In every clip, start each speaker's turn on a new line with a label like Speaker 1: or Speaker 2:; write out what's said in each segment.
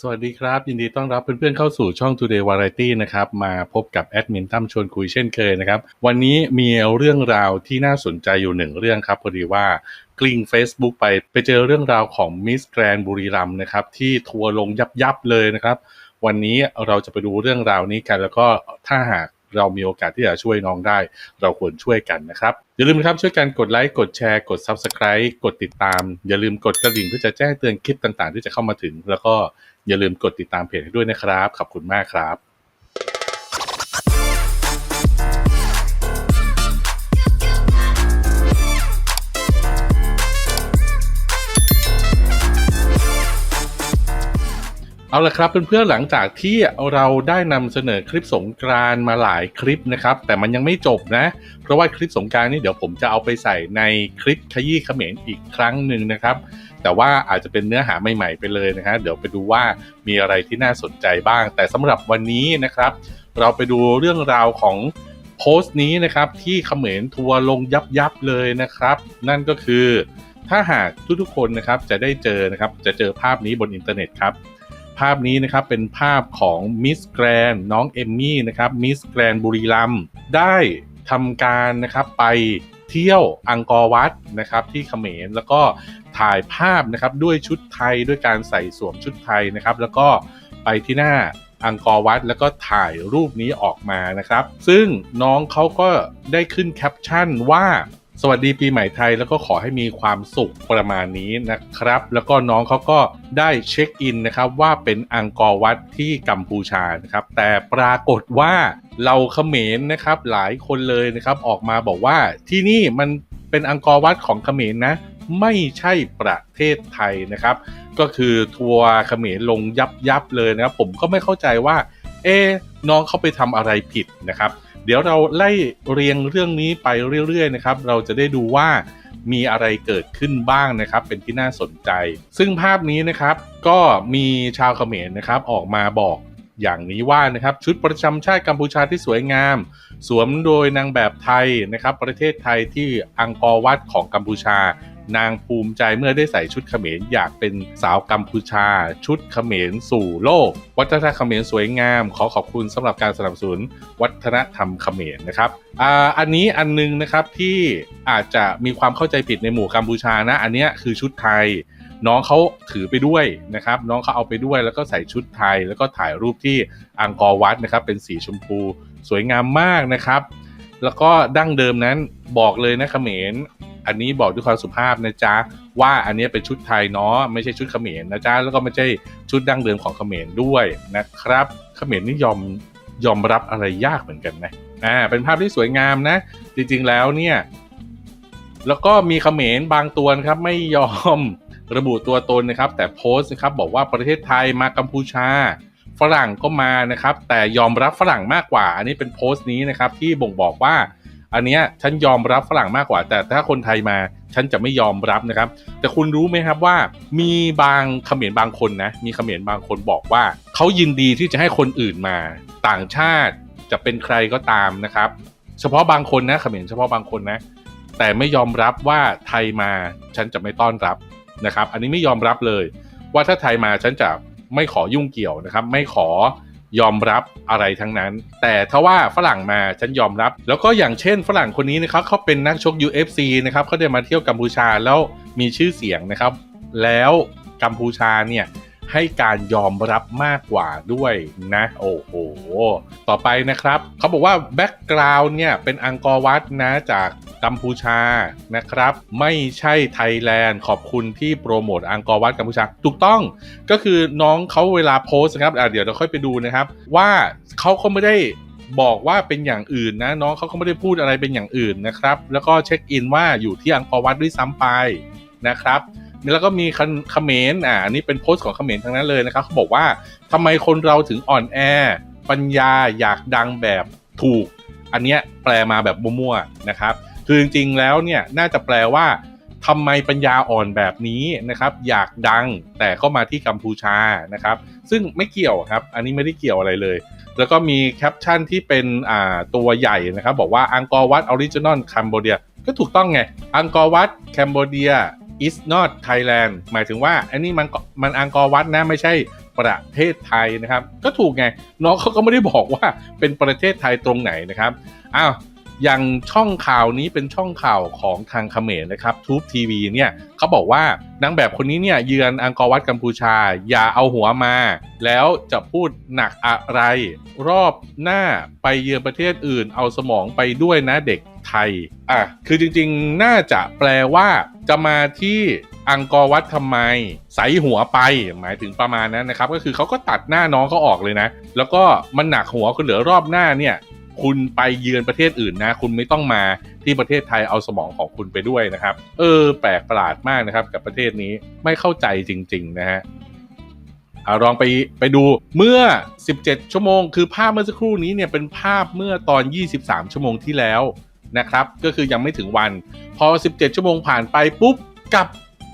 Speaker 1: สวัสดีครับ ยินดีต้อนรับเพื่อนๆเข้าสู่ช่อง Today Variety นะครับ มาพบกับแอดมินตั้มชวนคุยเช่นเคยนะครับ วันนี้มีเรื่องราวที่น่าสนใจอยู่หนึ่งเรื่องครับ พอดีว่ากลิ้ง Facebook ไปไปเจอเรื่องราวของมิสแกรนบุรีรัมนะครับ ที่ทัวร์ลงยับยับๆเลยนะครับ วันนี้เราจะไปดูเรื่องราวนี้กัน แล้วก็ถ้าหาก เรามีโอกาสที่จะช่วยน้องได้ เราควรช่วยกันนะครับ อย่าลืมครับช่วยกันกดไลค์กดแชร์กด Subscribe กดติดตาม อย่าลืมกดกระดิ่งเพื่อจะแจ้งเตือนคลิปต่างๆ ที่จะเข้ามาถึง แล้วก็อย่าลืมกดติดตามเพจให้ด้วยนะครับ ขอบคุณมากครับ เอาละครับเพื่อนๆหลังจากที่เราได้นำเสนอคลิปสงกรานต์มาหลายคลิปนะครับ แต่มันยังไม่จบนะ เพราะว่าคลิปสงกรานต์นี่เดี๋ยวผมจะเอาไปใส่ในคลิปขยี้เขมรอีกครั้งหนึ่งนะครับ แต่ว่าอาจจะเป็นเนื้อหาใหม่ๆไปเลยนะฮะเดี๋ยวไปดูว่ามีอะไรที่น่าสนใจบ้าง แต่สำหรับวันนี้นะครับ เราไปดูเรื่องราวของโพสต์นี้นะครับที่เขมรทัวร์ลงยับยับเลยนะครับ นั่นก็คือ ถ้าหากทุกๆคนนะครับจะได้เจอนะครับจะเจอภาพนี้บนอินเทอร์เน็ตครับ ภาพนี้นะครับเป็นภาพของมิสแกรนน้องเอมมี่นะครับมิสแกรนบุรีรัมย์ได้ทำการนะครับไปเที่ยวอังกอร์วัดนะครับที่เขมรแล้วก็ถ่ายภาพนะครับด้วยชุดไทยด้วยการใส่สวมชุดไทยนะครับ แล้วก็ไปที่หน้าอังกอร์วัดแล้วก็ถ่ายรูปนี้ออกมานะครับ ซึ่งน้องเขาก็ได้ขึ้นแคปชั่นว่า สวัสดีปีใหม่ไทยแล้วก็ขอให้มีความสุขประมาณนี้นะครับ แล้วก็น้องเขาก็ได้เช็คอินนะครับว่าเป็นอังกอร์วัดที่กัมพูชานะครับ แต่ปรากฏว่าเราเขมรนะครับ หลายคนเลยนะครับออกมาบอกว่าที่นี่มันเป็นอังกอร์วัดของเขมรนะ ไม่ใช่ประเทศไทยนะครับ ก็คือทัวร์เขมรลงยับยับเลยนะครับ ผมก็ไม่เข้าใจว่า เอ๊น้องเขาไปทำอะไรผิดนะครับ เดี๋ยวเราไล่เรียงเรื่องนี้ไปเรื่อยๆนะครับ เราจะได้ดูว่ามีอะไรเกิดขึ้นบ้างนะครับ เป็นที่น่าสนใจ ซึ่งภาพนี้นะครับก็มีชาวเขมรนะครับออกมาบอกอย่างนี้ว่านะครับชุดประจำชาติกัมพูชาที่สวยงาม สวมโดยนางแบบไทยนะครับ ประเทศไทยที่อังกอร์วัดของกัมพูชา นางภูมิใจเมื่อได้ใส่ชุดเขมรอยากเป็นสาวกัมพูชา ชุดเขมรสู่โลก วัฒนธรรมเขมรสวยงาม ขอขอบคุณสำหรับการสนับสนุนวัฒนธรรมเขมรนะครับอ่าอันนี้อันนึงนะครับที่อาจจะมีความเข้าใจผิดในหมู่กัมพูชานะอันเนี้ยคือชุดไทยน้องเขาถือไปด้วยนะครับ น้องเขาเอาไปด้วยแล้วก็ใส่ชุดไทย แล้วก็ถ่ายรูปที่อังกอร์วัดนะครับ เป็นสีชมพูสวยงามมากนะครับ แล้วก็ดั้งเดิมนั้นบอกเลยนะเขมร อันนี้บอกด้วยความสุภาพนะจ๊ะว่าอันนี้เป็นชุดไทยเนาะไม่ใช่ชุดเขมรนะจ๊ะแล้วก็ไม่ใช่ชุดดั้งเดิมของเขมรด้วยนะครับเขมรนี่ยอมยอมรับอะไรยากเหมือนกันนะอ่าเป็นภาพที่สวยงามนะ จริงๆแล้วเนี่ยแล้วก็มีเขมรบางตัวครับไม่ยอมระบุตัวตนนะครับ แต่โพสต์นะครับบอกว่าประเทศไทยมากัมพูชา ฝรั่งก็มานะครับ แต่ยอมรับฝรั่งมากกว่า อันนี้เป็นโพสต์นี้นะครับที่บ่งบอกว่า อันเนี้ยฉันยอมรับฝรั่งมากกว่า แต่ถ้าคนไทยมาฉันจะไม่ยอมรับนะครับ แต่คุณรู้ไหมครับว่ามีบางเขมรบางคนนะ มีเขมรบางคนบอกว่าเขายินดีที่จะให้คนอื่นมาต่างชาติจะเป็นใครก็ตามนะครับ เฉพาะบางคนนะเขมรเฉพาะบางคนนะ แต่ไม่ยอมรับว่าไทยมาฉันจะไม่ต้อนรับนะครับ อันนี้ไม่ยอมรับเลย ว่าถ้าไทยมาฉันจะไม่ขอยุ่งเกี่ยวนะครับ ไม่ขอ ยอมรับอะไรทั้งนั้น แต่ถ้าว่าฝรั่งมาฉันยอมรับ แล้วก็อย่างเช่นฝรั่งคนนี้นะครับเขาเป็นนักชก UFC นะครับเขาได้มาเที่ยวกัมพูชาแล้วมีชื่อเสียงนะครับ แล้วกัมพูชาเนี่ย ให้การยอมรับมากกว่าด้วยนะ โอ้โห ต่อไปนะครับ เขาบอกว่าแบ็กกราวน์เนี่ยเป็นอังกอร์วัดนะจากกัมพูชานะครับ ไม่ใช่ไทยแลนด์ขอบคุณที่โปรโมทอังกอร์วัดกัมพูชา ถูกต้องก็คือน้องเขาเวลาโพสนะครับเดี๋ยวเราค่อยไปดูนะครับ ว่าเขาก็ไม่ได้บอกว่าเป็นอย่างอื่นนะ น้องเขาก็ไม่ได้พูดอะไรเป็นอย่างอื่นนะครับ แล้วก็เช็คอินว่าอยู่ที่อังกอร์วัดด้วยซ้ำไปนะครับ แล้วก็มีเขมรอ่าอันนี้เป็นโพสต์ของคเขมรทั้งนั้นเลยนะครับเขาบอกว่าทำไมคนเราถึงอ่อนแอ ปัญญาอยากดังแบบถูก อันเนี้ยแปลมาแบบมั่วๆนะครับ คือจริงๆแล้วเนี่ยน่าจะแปลว่าทำไมปัญญาอ่อนแบบนี้นะครับ อยากดังแต่ก็มาที่กัมพูชานะครับ ซึ่งไม่เกี่ยวครับ อันนี้ไม่ได้เกี่ยวอะไรเลย แล้วก็มีแคปชั่นที่เป็นอ่าตัวใหญ่นะครับ บอกว่าอังกอร์วัดออริจินอลคัมโบเดียก็ถูกต้องไงอังกอร์วัดแคนเบเดีย is not Thailand หมายถึงว่าอันนี้มันมันอังกอร์วัดนะไม่ใช่ประเทศไทยนะครับ ก็ถูกไงน้องเขาก็ไม่ได้บอกว่าเป็นประเทศไทยตรงไหนนะครับอ้าวอย่างช่องข่าวนี้เป็นช่องข่าวของทางเขมรนะครับทูบทีวีเนี่ยเขาบอกว่านางแบบคนนี้เนี่ยเยือนอังกอร์วัดกัมพูชา อย่าเอาหัวมา แล้วจะพูดหนักอะไร รอบหน้าไปเยือนประเทศอื่น เอาสมองไปด้วยนะเด็ก ไทยอะคือจริงๆ น่าจะแปลว่าจะมาที่อังกอร์วัดทำไมใสหัวไปหมายถึงประมาณนั้นนะครับ ก็คือเขาก็ตัดหน้าน้องเขาออกเลยนะ แล้วก็มันหนักหัวคุณเหลือรอบหน้าเนี่ยคุณไปเยือนประเทศอื่นนะ คุณไม่ต้องมาที่ประเทศไทยเอาสมองของคุณไปด้วยนะครับ เออ แปลกประหลาดมากนะครับ กับประเทศนี้ไม่เข้าใจจริง ๆ นะฮะอาลองไปไปดูเมื่อ 17 ชั่วโมง คือภาพเมื่อสักครู่นี้เนี่ยเป็นภาพเมื่อตอน 23 ชั่วโมงที่แล้ว นะครับ ก็คือยังไม่ถึงวัน พอ 17 ชั่วโมงผ่านไปปุ๊บกลับ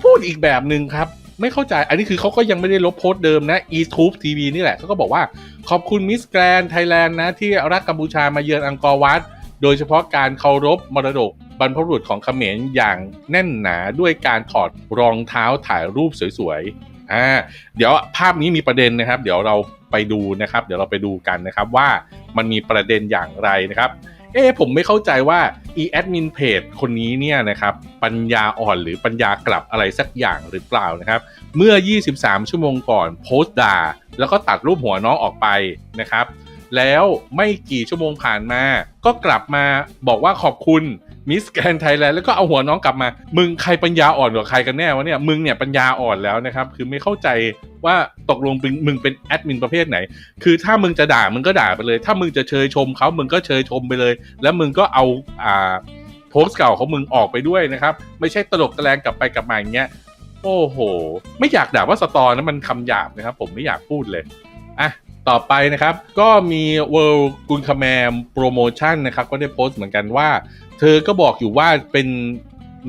Speaker 1: พูดอีกแบบหนึ่งครับ ไม่เข้าใจอันนี้คือเขาก็ยังไม่ได้ลบโพสต์เดิมนะ eTube TV นี่แหละเขาก็บอกว่าขอบคุณมิสแกรนไทยแลนด์นะ ที่รักกัมพูชามาเยือนอังกอร์วัดโดยเฉพาะการเคารพมรดกบรรพบุรุษของเขมรอย่างแน่นหนาด้วยการถอดรองเท้าถ่ายรูปสวยๆอ่าเดี๋ยวภาพนี้มีประเด็นนะครับ เดี๋ยวเราไปดูนะครับ เดี๋ยวเราไปดูกันนะครับว่ามันมีประเด็นอย่างไรนะครับ เอ๊ผมไม่เข้าใจว่า e admin page คนนี้เนี่ยนะครับปัญญาอ่อนหรือปัญญากลับอะไรสักอย่างหรือเปล่านะครับ เมื่อ 23 ชั่วโมงก่อนโพสต์ด่า แล้วก็ตัดรูปหัวน้องออกไปนะครับ แล้วไม่กี่ชั่วโมงผ่านมา ก็กลับมาบอกว่าขอบคุณ มิสแกรนไทยแลนด์แล้วก็เอาหัวน้องกลับมา มึงใครปัญญาอ่อนกว่าใครกันแน่วะเนี่ย มึงเนี่ยปัญญาอ่อนแล้วนะครับ คือไม่เข้าใจว่าตกลงมึงเป็นแอดมินประเภทไหน คือถ้ามึงจะด่ามึงก็ด่าไปเลย ถ้ามึงจะเชยชมเขามึงก็เชยชมไปเลย แล้วมึงก็เอาอ่าโพสต์เก่าของมึงออกไปด้วยนะครับ ไม่ใช่ตลกตะแลงกลับไปกลับมาอย่างเงี้ย โอ้โห ไม่อยากด่าว่าสตอนะมันคำหยาบนะครับ ผมไม่อยากพูดเลยอะ ต่อไปนะครับ ก็มี World กุนคาแมมโปรโมชั่นนะครับ ก็ได้โพสต์เหมือนกันว่า เธอก็บอกอยู่ว่าเป็น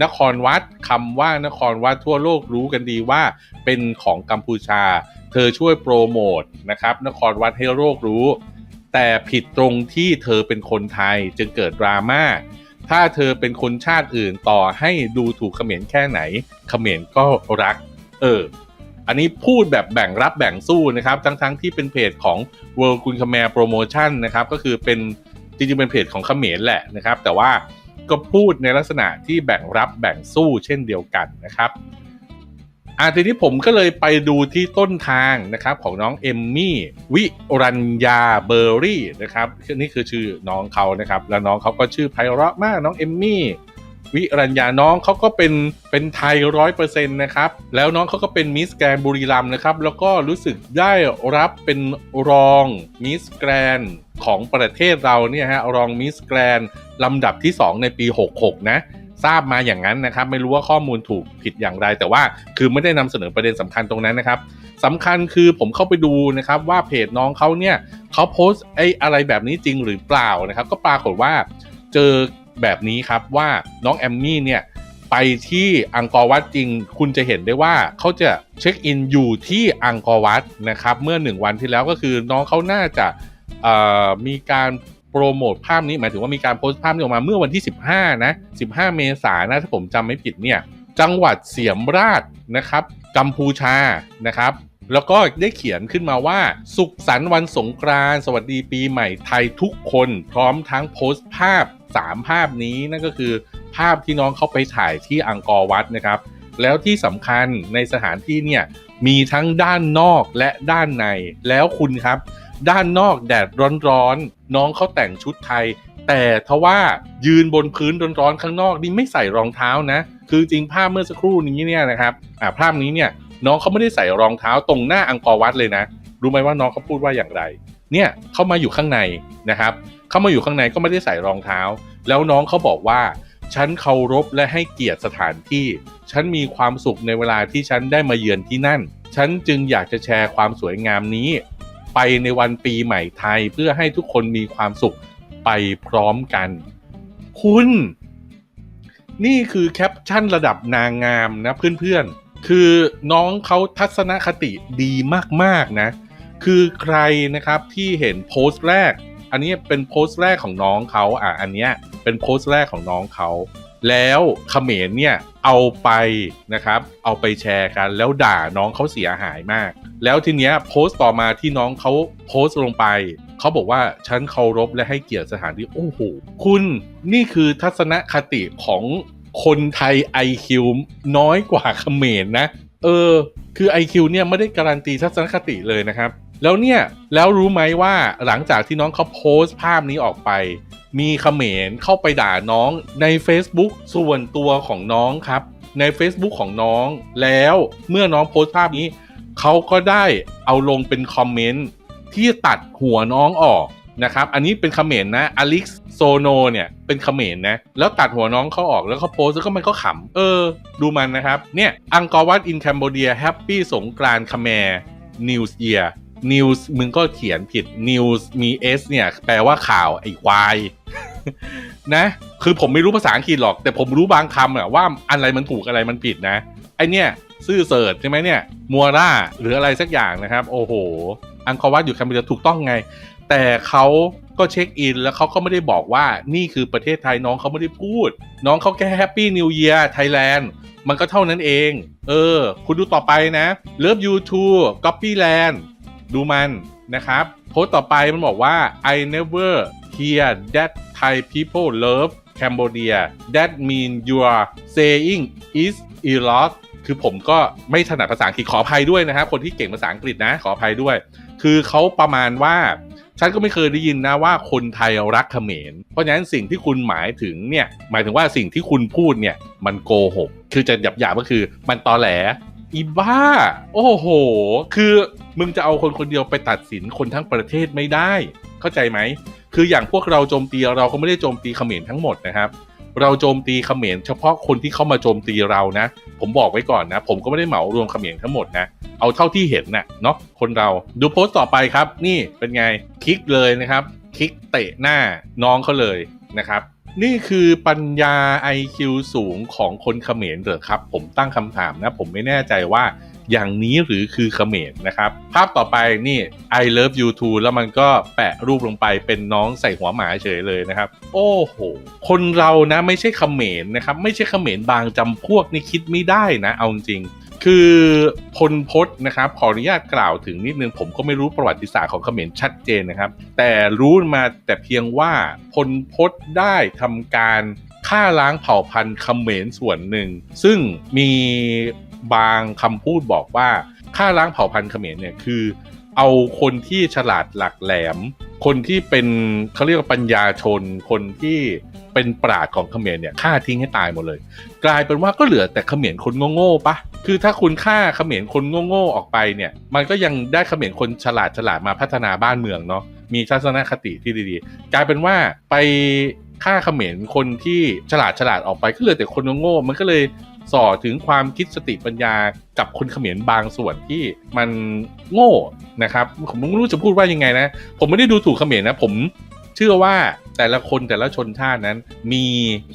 Speaker 1: นครวัดคำว่านครวัดทั่วโลกรู้กันดีว่าเป็นของกัมพูชา เธอช่วยโปรโมทนะครับนครวัดให้โลกรู้ แต่ผิดตรงที่เธอเป็นคนไทยจึงเกิดดราม่าถ้าเธอเป็นคนชาติอื่นต่อให้ดูถูกเขมรแค่ไหนเขมรก็รัก เออ อันนี้พูดแบบแบ่งรับแบ่งสู้นะครับ ทั้งๆทที่เป็นเพจของ World คุณ m แม r Promotion นะครับก็คือเป็นจริงๆเป็นเพจของเขมรแหละนะครับ แต่ว่าก็พูดในลักษณะที่แบ่งรับแบ่งสู้เช่นเดียวกันนะครับอ่าทีนี้ผมก็เลยไปดูที่ต้นทางนะครับของน้องเอมมี่วิรัญญาเบอร์รี่นะครับนี่คือชื่อน้องเขานะครับ แล้วน้องเขาก็ชื่อไพเราะมากน้องเอมมี่ วิรัญญาน้องเขาก็เป็นเป็นไทยร้อยเปอร์เซ็นต์นะครับ แล้วน้องเขาก็เป็นมิสแกรนบุรีรัมนะครับ แล้วก็รู้สึกได้รับเป็นรองมิสแกรนของประเทศเราเนี่ยฮะรองมิสแกรนลำดับที่ 2 ในปี 66 นะทราบมาอย่างนั้นนะครับ ไม่รู้ว่าข้อมูลถูกผิดอย่างไร แต่ว่าคือไม่ได้นำเสนอประเด็นสำคัญตรงนั้นนะครับสำคัญคือผมเข้าไปดูนะครับว่าเพจน้องเขาเนี่ยเขาโพสต์ไอ้อะไรแบบนี้จริงหรือเปล่านะครับ ก็ปรากฏว่าเจอ แบบนี้ครับว่าน้องแอมมี่เนี่ยไปที่อังกอร์วัดจริง คุณจะเห็นได้ว่าเขาจะเช็คอินอยู่ที่อังกอร์วัดนะครับเมื่อ1วันที่แล้วก็คือน้องเขาน่าจะมีการโปรโมทภาพนี้หมายถึงว่ามีการโพสต์ภาพนี้ออกมาเมื่อวันที่ 15 นะ 15 เมษายนนะถ้าผมจำไม่ผิดเนี่ยจังหวัดเสียมราชนะครับกัมพูชานะครับ แล้วก็ได้เขียนขึ้นมาว่า สุขสันต์วันสงกรานต์สวัสดีปีใหม่ไทยทุกคน พร้อมทั้งโพสต์ภาพ 3 ภาพนี้นั่นก็คือ ภาพที่น้องเขาไปถ่ายที่อังกอร์วัดนะครับ แล้วที่สำคัญในสถานที่เนี่ยมีทั้งด้านนอกและด้านในแล้วคุณครับ ด้านนอกแดดร้อนๆน้องเขาแต่งชุดไทย แต่ทว่ายืนบนพื้นร้อนๆข้างนอกนี่ไม่ใส่รองเท้านะ คือจริงภาพเมื่อสักครู่นี้เนี่ยนะครับอ่าภาพนี้เนี่ยน้องเขาไม่ได้ใส่รองเท้าตรงหน้าอังกอร์วัดเลยนะ รู้ไหมว่าน้องเขาพูดว่าอย่างไร เนี่ยเข้ามาอยู่ข้างในนะครับ เข้ามาอยู่ข้างในก็ไม่ได้ใส่รองเท้า แล้วน้องเขาบอกว่า ฉันเคารพและให้เกียรติสถานที่ ฉันมีความสุขในเวลาที่ฉันได้มาเยือนที่นั่น ฉันจึงอยากจะแชร์ความสวยงามนี้ ไปในวันปีใหม่ไทยเพื่อให้ทุกคนมีความสุขไปพร้อมกัน คุณ นี่คือแคปชั่นระดับนางงามนะเพื่อนๆ คือน้องเขาทัศนคติดีมากๆนะ คือใครนะครับที่เห็นโพสต์แรก อันนี้เป็นโพสต์แรกของน้องเขาอะอันเนี้ยเป็นโพสต์แรกของน้องเขาแล้วเขมรเนี่ยเอาไปนะครับ เอาไปแชร์กัน แล้วด่าน้องเขาเสียหายมาก แล้วทีเนี้ยโพสต์ต่อมาที่น้องเขาโพสต์ลงไป เขาบอกว่าฉันเคารพและให้เกียรติสถานที่โอ้โหคุณนี่คือทัศนคติของคนไทย IQ น้อยกว่าเขมรนะเออ คือ IQ เนี่ยไม่ได้การันตีทัศนคติเลยนะครับ แล้วเนี่ยแล้วรู้ไหมว่าหลังจากที่น้องเขาโพสต์ภาพนี้ออกไป มีเขมรเข้าไปด่าน้องใน Facebook ส่วนตัวของน้องครับ ใน Facebook ของน้อง แล้วเมื่อน้องโพสต์ภาพนี้ เขาก็ได้เอาลงเป็นคอมเมนต์ที่ตัดหัวน้องออกนะครับอันนี้เป็นเขมรนะอลิกโซโนเนี่ยเป็นเขมรนะ แล้วตัดหัวน้องเขาออกแล้วเขาโพสแล้วก็มันก็ขำเออ ดูมันนะครับ เนี่ยอังกอร์วัตอินแคมโบเดียแฮปปี้สงกรานต์คแมร์นิวส์เยียนิ วส์มึงก็เขียนผิดนิวส์มีเอสเนี่ย แปลว่าข่าวไอ้ควายนะ คือผมไม่รู้ภาษาอังกฤษหรอก แต่ผมรู้บางคำอะว่าอะไรมันถูกอะไรมันผิดนะ ไอเนี่ยซื่อเสิร์ชใช่ไหมเนี่ย มัวร่าหรืออะไรสักอย่างนะครับ โอ้โห อังกอวัตอยู่แคมเบเดียถูกต้องไง แต่เขาก็เช็คอิน แล้วเขาก็ไม่ได้บอกว่านี่คือประเทศไทยน้องเขาไม่ได้พูด น้องเขาแค่แฮปปี้นิวเยียร์ไทยแลนด์มันก็เท่านั้นเอง เออ คุณดูต่อไปนะ Love You Too Copyland ดูมันนะครับโพสต์ต่อไปมันบอกว่า I never hear that Thai people love Cambodia that mean you are saying is a lot คือผมก็ไม่ถนัดภาษาอังกฤษขออภัยด้วยนะครับคนที่เก่งภาษาอังกฤษนะขออภัยด้วย คือเขาประมาณว่าฉันก็ไม่เคยได้ยินนะว่าคนไทยรักเขมร เพราะฉะนั้นสิ่งที่คุณหมายถึงเนี่ยหมายถึงว่าสิ่งที่คุณพูดเนี่ยมันโกหก คือจะหยาบๆก็คือมันตอแหล อีบ้า โอ้โห คือมึงจะเอาคนคนเดียวไปตัดสินคนทั้งประเทศไม่ได้ เข้าใจไหม คืออย่างพวกเราโจมตีเราก็ไม่ได้โจมตีเขมรทั้งหมดนะครับ เราโจมตีเขมรเฉพาะคนที่เข้ามาโจมตีเรานะ ผมบอกไว้ก่อนนะ ผมก็ไม่ได้เหมารวมเขมรทั้งหมดนะ เอาเท่าที่เห็นน่ะเนาะ คนเรา ดูโพสต์ต่อไปครับ นี่เป็นไง คลิกเลยนะครับ คลิกเตะหน้าน้องเขาเลยนะครับ นี่คือปัญญา IQ สูงของคนเขมรเหรอครับ ผมตั้งคำถามนะ ผมไม่แน่ใจว่าอย่างนี้หรือคือเขมรนะครับ ภาพต่อไปนี่ I love you too แล้วมันก็แปะรูปลงไปเป็นน้องใส่หัวหมาเฉยเลยนะครับ โอ้โห คนเรานะไม่ใช่เขมรนะครับ ไม่ใช่เขมรบางจำพวกนี่คิดไม่ได้นะ เอาจริง คือพลพศนะครับขออนุญาตกล่าวถึงนิดนึงผมก็ไม่รู้ประวัติศาสตร์ของเขมรชัดเจนนะครับ แต่รู้มาแต่เพียงว่าพลพศได้ทำการฆ่าล้างเผ่าพันธุ์เขมรส่วนหนึ่ง ซึ่งมีบางคำพูดบอกว่าฆ่าล้างเผ่าพันธุ์เขมรเนี่ยคือ เอาคนที่ฉลาดหลักแหลม คนที่เป็นเขาเรียกว่าปัญญาชน คนที่เป็นปราดของเขมรเนี่ยฆ่าทิ้งให้ตายหมดเลย กลายเป็นว่าก็เหลือแต่เขมรคนโง่ๆปะ คือถ้าคุณฆ่าเขมรคนโง่ๆออกไปเนี่ย มันก็ยังได้เขมรคนฉลาดฉลาดมาพัฒนาบ้านเมืองเนาะมีทัศนคติที่ดีๆ กลายเป็นว่าไปฆ่าเขมรคนที่ฉลาดฉลาดออกไปก็เหลือแต่คนโง่ๆมันก็เลยส่อถึงความคิดสติปัญญากับคนเขมรบางส่วนที่มันโง่นะครับ ผมไม่รู้จะพูดว่ายังไงนะ ผมไม่ได้ดูถูกเขมรนะ ผมเชื่อว่า แต่ละคนแต่ละชนชาตินั้นมี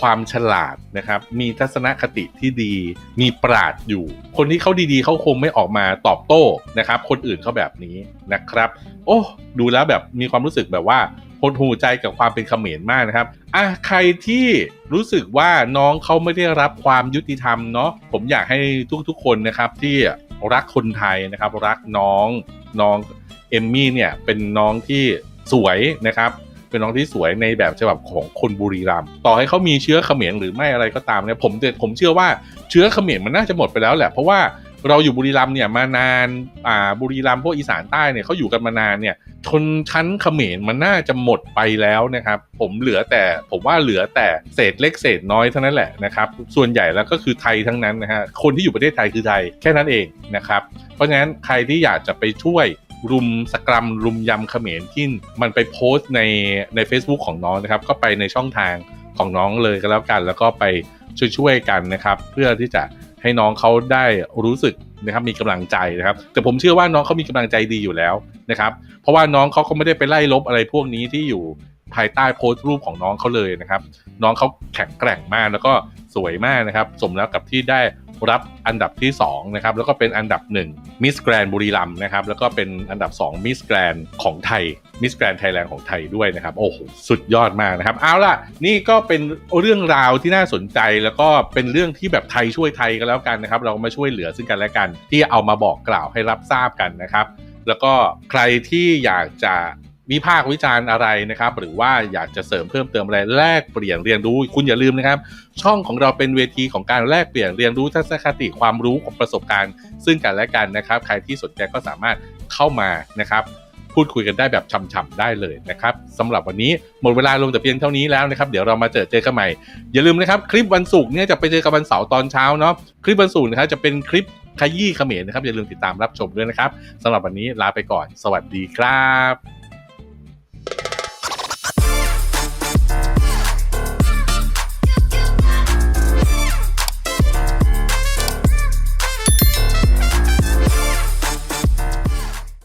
Speaker 1: ความฉลาดนะครับ มีทัศนคติที่ดี มีปราดอยู่ คนที่เขาดีๆเขาคงไม่ออกมาตอบโต้นะครับ คนอื่นเขาแบบนี้นะครับ โอ้ดูแล้วแบบมีความรู้สึกแบบว่าหดหูใจกับความเป็นเขมรมากนะครับ อะใครที่รู้สึกว่าน้องเขาไม่ได้รับความยุติธรรมเนาะ ผมอยากให้ทุกๆคนนะครับที่รักคนไทยนะครับ รักน้องน้องเอมมี่เนี่ยเป็นน้องที่สวยนะครับ เป็นน้องที่สวยในแบบฉบับของคนบุรีรัมย์ต่อให้เขามีเชื้อเขมรหรือไม่อะไรก็ตามเนี่ยผมผมเชื่อว่าเชื้อเขมรมันน่าจะหมดไปแล้วแหละเพราะว่าเราอยู่บุรีรัมย์เนี่ยมานานอ่าบุรีรัมย์พวกอีสานใต้เนี่ยเขาอยู่กันมานานเนี่ยชนชั้นเขมรมันน่าจะหมดไปแล้วนะครับ ผมเหลือแต่ผมว่าเหลือแต่เศษเล็กเศษน้อยเท่านั้นแหละนะครับ ส่วนใหญ่แล้วก็คือไทยทั้งนั้นนะฮะคนที่อยู่ประเทศไทยคือไทยแค่นั้นเองนะครับ เพราะฉะนั้นใครที่อยากจะไปช่วย รุมสกรัมรุมยำเขมรที่มันไปโพสต์ในใน Facebook ของน้องนะครับ ก็ไปในช่องทางของน้องเลยก็แล้วกัน แล้วก็ไปช่วยๆกันนะครับ เพื่อที่จะให้น้องเขาได้รู้สึกนะครับมีกำลังใจนะครับ แต่ผมเชื่อว่าน้องเขามีกำลังใจดีอยู่แล้วนะครับ เพราะว่าน้องเขาก็ไม่ได้ไปไล่ลบอะไรพวกนี้ที่อยู่ภายใต้โพสต์รูปของน้องเขาเลยนะครับ น้องเขาแข็งแกร่งมากแล้วก็สวยมากนะครับ สมแล้วกับที่ได้ รับอันดับที่2นะครับแล้วก็เป็นอันดับ1มิสแกรนบุรีรัมนะครับแล้วก็เป็นอันดับ2มิสแกรนของไทยมิสแกรนไทยแลนด์ของไทยด้วยนะครับโอ้โหสุดยอดมากนะครับเอาล่ะนี่ก็เป็นเรื่องราวที่น่าสนใจแล้วก็เป็นเรื่องที่แบบไทยช่วยไทยกันแล้วกันนะครับเรามาช่วยเหลือซึ่งกันและกัน ที่เอามาบอกกล่าวให้รับทราบกันนะครับ แล้วก็ใครที่อยากจะ วิพากษ์วิจารณ์อะไรนะครับ หรือว่าอยากจะเสริมเพิ่มเติมอะไรแลกเปลี่ยนเรียนรู้ คุณอย่าลืมนะครับ ช่องของเราเป็นเวทีของการแลกเปลี่ยนเรียนรู้ทัศนคติความรู้ของประสบการณ์ ซึ่งกันและกันนะครับ ใครที่สนใจก็สามารถเข้ามานะครับ พูดคุยกันได้แบบช่ำๆได้เลยนะครับสำหรับวันนี้หมดเวลาลงแต่เพียงเท่านี้แล้วนะครับ เดี๋ยวเรามาเจอเจอกันใหม่ อย่าลืมนะครับ คลิปวันศุกร์เนี่ยจะไปเจอกันวันเสาร์ตอนเช้าเนาะคลิปวันศุกร์นะครับจะเป็นคลิปขยี้เขมรนะครับอย่าลืมติดตามรับชมด้วยนะครับสำหรับวันนี้ลาไปก่อน สวัสดีครับ